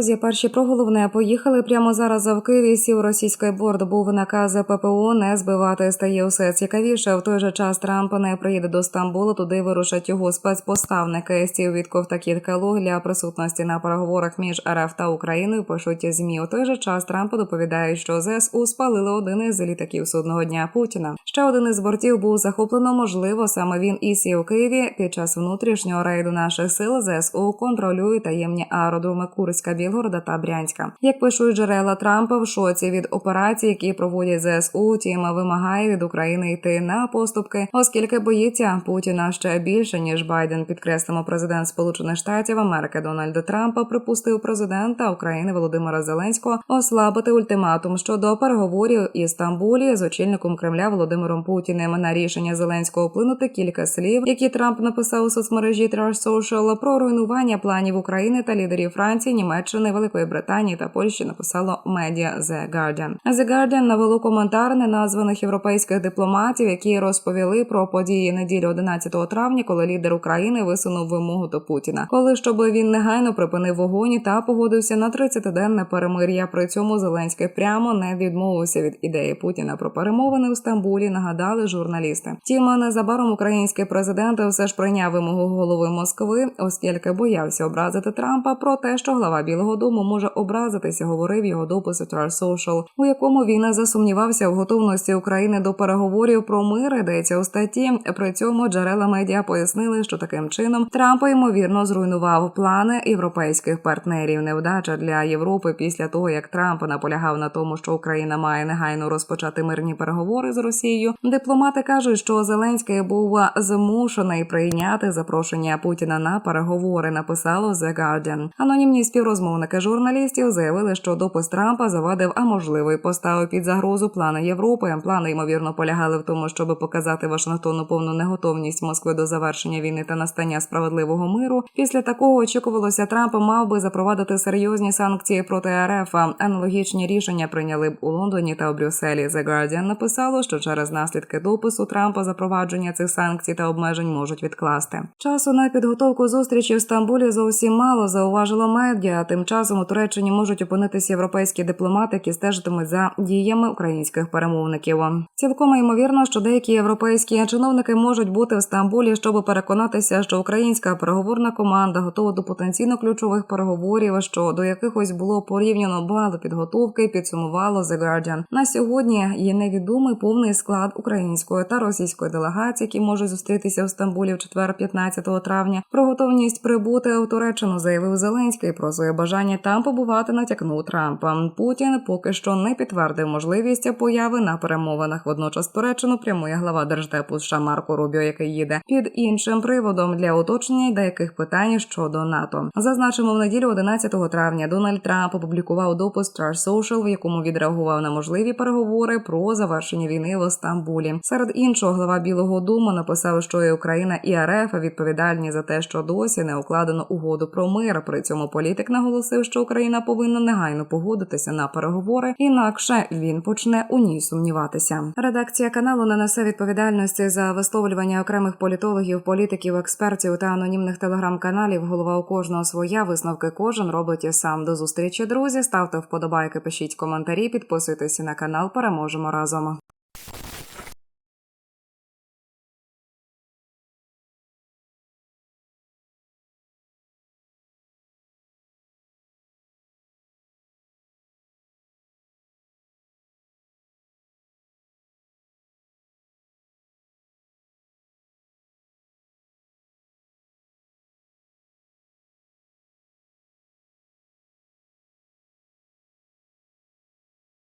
друзі, перші про головне поїхали прямо зараз. В Києві сів російський борт. Був наказ ППО не збивати. Стає усе цікавіше. В той же час Трамп не приїде до Стамбулу. Туди вирушать його спецпоставники. Стів Вітков та Кіт для присутності на переговорах між РФ та Україною. Пишуть змі. У той же час Трамп доповідає, що ЗСУ спалили один із літаків судного дня Путіна. Ще один із бортів був захоплено. Можливо, саме він і сів у Києві під час внутрішнього рейду наших сил. ЗСУ контролює таємні аеродроми Курська, Білгорода та Брянська. Як пишуть джерела Трампа в шоці від операцій, які проводять ЗСУ, тім вимагає від України йти на поступки, оскільки боїться Путіна ще більше ніж Байден. Підкреслимо, президент Сполучених Штатів Америки Дональд Трампа припустив президента України Володимира Зеленського ослабити ультиматум щодо переговорів із Стамбулі з очільником Кремля Володимиром Путіним. На рішення Зеленського вплинути кілька слів, які Трамп написав у соцмережі Truth Social про руйнування планів України та лідерів Франції, Німеччини, Великої Британії та Польщі написало медіа The Guardian. The Guardian навело коментар неназваних європейських дипломатів, які розповіли про події неділі 11 травня, коли лідер України висунув вимогу до Путіна, коли щоб він негайно припинив вогонь та погодився на 30-денне перемир'я. При цьому Зеленський прямо не відмовився від ідеї Путіна про перемовини в Стамбулі. Нагадали журналісти. Тім незабаром український президент все ж прийняв вимогу голови Москви, оскільки боявся образити Трампа про те, що глава Білого Дому може образитися, говорив його допис у Social, у якому він засумнівався в готовності України до переговорів про мир. Йдеться у статті. При цьому джерела медіа пояснили, що таким чином Трамп ймовірно зруйнував плани європейських партнерів. Невдача для Європи після того, як Трамп наполягав на тому, що Україна має негайно розпочати мирні переговори з Росією. Дипломати кажуть, що Зеленський був змушений прийняти запрошення Путіна на переговори. Написало The Guardian. Анонімні співрозмовники журналістів заявили, що допис Трампа завадив, а можливо, й поставив під загрозу плани Європи. Плани ймовірно полягали в тому, щоб показати Вашингтону повну неготовність Москви до завершення війни та настання справедливого миру. Після такого очікувалося, Трамп мав би запровадити серйозні санкції проти РФ. Аналогічні рішення прийняли б у Лондоні та у Брюсселі. The Guardian написало, що через наслідки допису Трампа запровадження цих санкцій та обмежень можуть відкласти. Часу на підготовку зустрічі в Стамбулі зовсім мало зауважило медіа. Тим часом у Туреччині можуть опинитися європейські дипломати, які стежитимуть за діями українських перемовників. Цілком ймовірно, що деякі європейські чиновники можуть бути в Стамбулі, щоб переконатися, що українська переговорна команда готова до потенційно ключових переговорів, що до якихось було порівняно багато підготовки. Підсумувало The Guardian. На сьогодні є невідомий повний склад української та російської делегації, які можуть зустрітися в Стамбулі в четвер, 15 травня. Про готовність прибути у Туреччину заявив Зеленський. Про своє бажання там побувати натякнув Трампа. Путін поки що не підтвердив можливість появи на перемовинах. Водночас Туреччину прямує глава держдепу США Марко Рубіо, який їде під іншим приводом для уточнення деяких питань щодо НАТО. Зазначимо в неділю 11 травня. Дональд Трамп опублікував допис Star Social, в якому відреагував на можливі переговори про завершення війни в Стамбулі. Серед іншого, глава Білого Дому написав, що і Україна і РФ відповідальні за те, що досі не укладено угоду про мир. При цьому політик наголосив, що Україна повинна негайно погодитися на переговори, інакше він почне у ній сумніватися. Редакція каналу не несе відповідальності за висловлювання окремих політологів, політиків, експертів та анонімних телеграм-каналів. Голова у кожного своя висновки кожен робить і сам. До зустрічі, друзі. Ставте вподобайки, пишіть коментарі, підписуйтесь на канал. Переможемо разом.